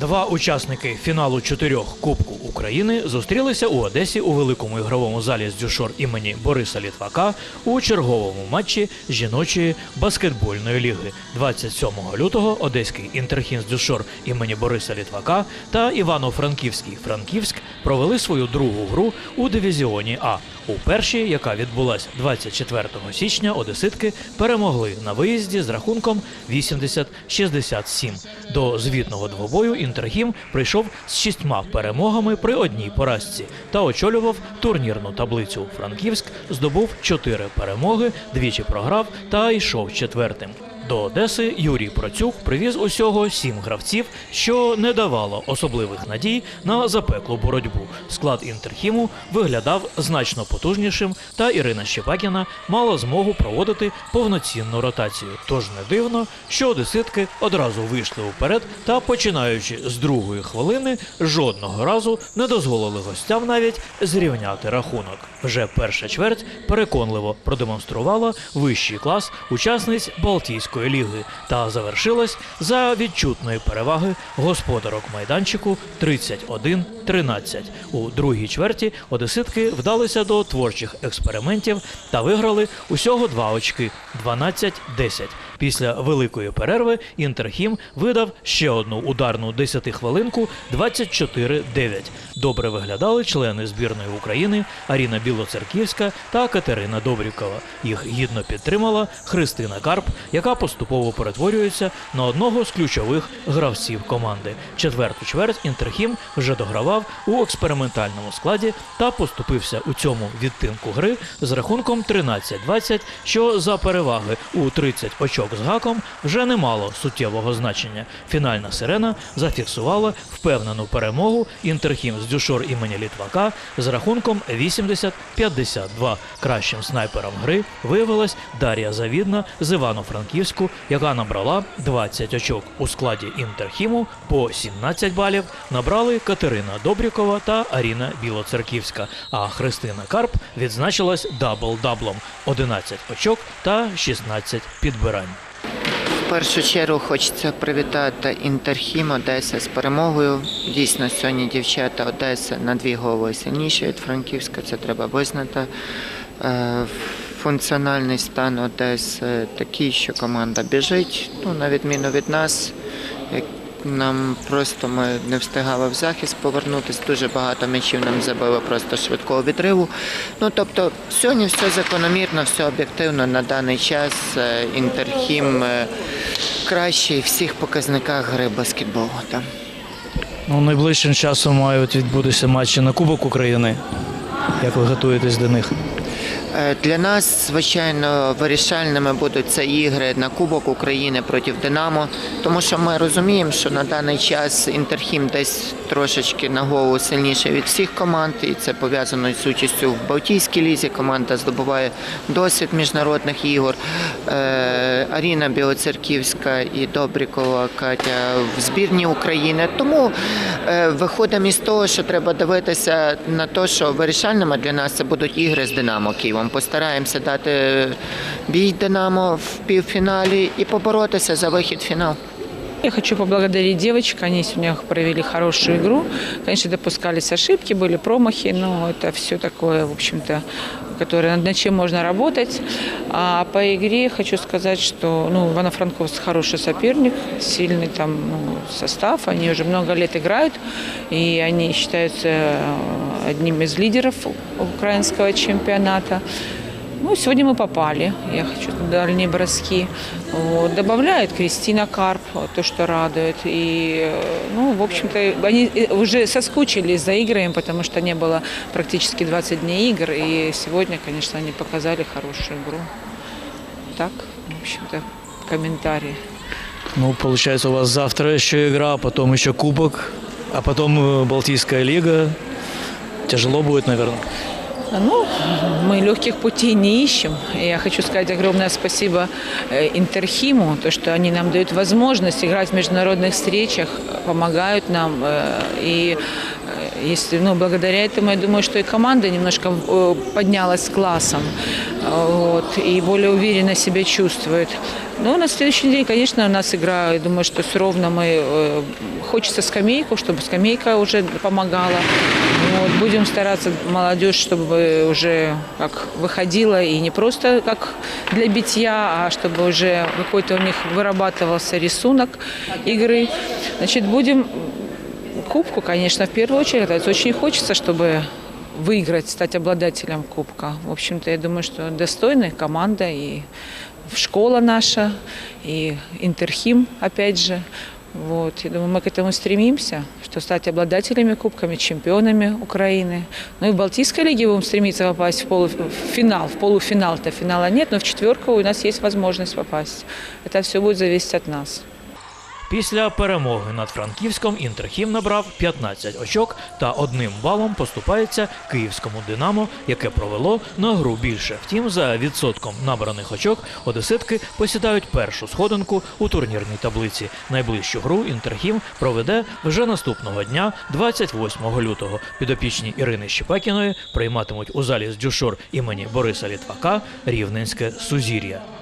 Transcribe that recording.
Два учасники фіналу чотирьох Кубку України зустрілися у Одесі у великому ігровому залі з дюшор імені Бориса Літвака у черговому матчі жіночої баскетбольної ліги. 27 лютого одеський інтерхін з дюшор імені Бориса Літвака та Івано-Франківський Франківськ провели свою другу гру у дивізіоні А. У першій, яка відбулась 24 січня, одеситки перемогли на виїзді з рахунком 80-67. До звітного двобою Інтергім прийшов з шістьма перемогами при одній поразці та очолював турнірну таблицю. Франківськ здобув чотири перемоги, двічі програв та йшов четвертим. До Одеси Юрій Процюк привіз усього сім гравців, що не давало особливих надій на запеклу боротьбу. Склад інтерхіму виглядав значно потужнішим, та Ірина Щепакіна мала змогу проводити повноцінну ротацію. Тож не дивно, що одеситки одразу вийшли уперед та, починаючи з другої хвилини, жодного разу не дозволили гостям навіть зрівняти рахунок. Вже перша чверть переконливо продемонструвала вищий клас учасниць Балтійської ліги та завершилась за відчутної переваги господарок майданчику 31-13. У другій чверті одеситки вдалися до творчих експериментів та виграли усього два очки 12-10. Після великої перерви Інтерхім видав ще одну ударну 10-хвилинку 24-9. Добре виглядали члени збірної України Аріна Білоцерківська та Катерина Добрікова. Їх гідно підтримала Христина Карп, яка поступово перетворюється на одного з ключових гравців команди. Четверту чверть Інтерхім вже догравав у експериментальному складі та поступився у цьому відтинку гри з рахунком 13-20, що за переваги у 30 очок з гаком вже не мало суттєвого значення. Фінальна сирена зафіксувала впевнену перемогу Інтерхім з дюшор імені Літвака з рахунком 80-52. Кращим снайпером гри виявилась Дар'я Завідна з Івано-Франківську, яка набрала 20 очок. У складі Інтерхіму по 17 балів набрали Катерина Добрікова та Аріна Білоцерківська. А Христина Карп відзначилась дабл-даблом 11 очок та 16 підбирань. Першу чергу хочеться привітати Інтерхім Одеса з перемогою. Дійсно, сьогодні дівчата Одеси на дві голови сильніші від Франківська, це треба визнати. Е, Функціональний стан Одеси такий, що команда біжить, ну, на відміну від нас. Нам просто ми не встигали в захист повернутися. Дуже багато м'ячів нам забили просто швидкого відриву. Ну тобто, сьогодні все закономірно, все об'єктивно на даний час. Е, Інтерхім е, кращий в всіх показниках гри баскетболу. Там. Ну, найближчим часом мають відбутися матчі на Кубок України. Як ви готуєтесь до них? Е, Для нас, звичайно, вирішальними будуть це ігри на Кубок України проти Динамо, тому що ми розуміємо, що на даний час Інтерхім десь трошечки на голову сильніше від всіх команд, і це пов'язано з участю в Балтійській лізі. Команда здобуває досвід міжнародних ігор. Е, Аріна Білоцерківська і Добрікова Катя в збірні України. Тому е, виходимо із того, що треба дивитися на те, що вирішальними для нас це будуть ігри з Динамо Києвом. Постараємося дати бій Динамо в півфіналі і поборотися за вихід в фінал. Я хочу поблагодарить девочек. Они сегодня провели хорошую игру. Конечно, допускались ошибки, были промахи, но это все такое, в общем-то, которое, над чем можно работать. А по игре хочу сказать, что ну, Ивано-Франковск хороший соперник, сильный там ну, состав. Они уже много лет играют, и они считаются э, одним из лидеров украинского чемпионата. Ну, сегодня мы попали. Я хочу дальние броски. Вот. Добавляет Кристина Карп, то, что радует. И, ну, в общем-то, они э, уже соскучились за играми, потому что не было практически 20 дней игр. И сегодня, конечно, они показали хорошую игру. Так, в общем-то, комментарии. Ну, получается, у вас завтра еще игра, потом еще Кубок, а потом э, Балтийская лига. Тяжело будет, наверное. Ну, мы легких путей не ищем. Я хочу сказать огромное спасибо э, Интерхиму, то, что они нам дают возможность играть в международных встречах, помогают нам. э, И э, если, ну, благодаря этому, я думаю, что и команда немножко э, поднялась с классом э, вот, и более уверенно себя чувствует. Ну, на следующий день, конечно, у нас игра, я думаю, что с Ровно мы, э, хочется скамейку, чтобы скамейка уже помогала. Вот, будем стараться молодежь, чтобы уже как выходила и не просто как для битья, а чтобы уже какой-то у них вырабатывался рисунок игры. Значит, будем кубку, конечно, в первую очередь. Это очень хочется, чтобы выиграть, стать обладателем кубка. В общем-то, я думаю, что достойная команда и школа наша, и Интерхим, опять же. Вот, я думаю, мы к этому стремимся, что стать обладателями кубками, чемпионами Украины. Ну и в Балтийской лиге будем стремиться попасть в, полу, в финал. В полуфинал-то финала нет, но в четверку у нас есть возможность попасть. Это все будет зависеть от нас. Після перемоги над Франківськом Інтерхім набрав 15 очок та одним балом поступається київському Динамо, яке провело на гру більше. Втім, за відсотком набраних очок одеситки посідають першу сходинку у турнірній таблиці. Найближчу гру Інтерхім проведе вже наступного дня, 28 лютого. Підопічні Ірини Щепакіної прийматимуть у залі з Дюшор імені Бориса Літвака Рівненське Сузір'я.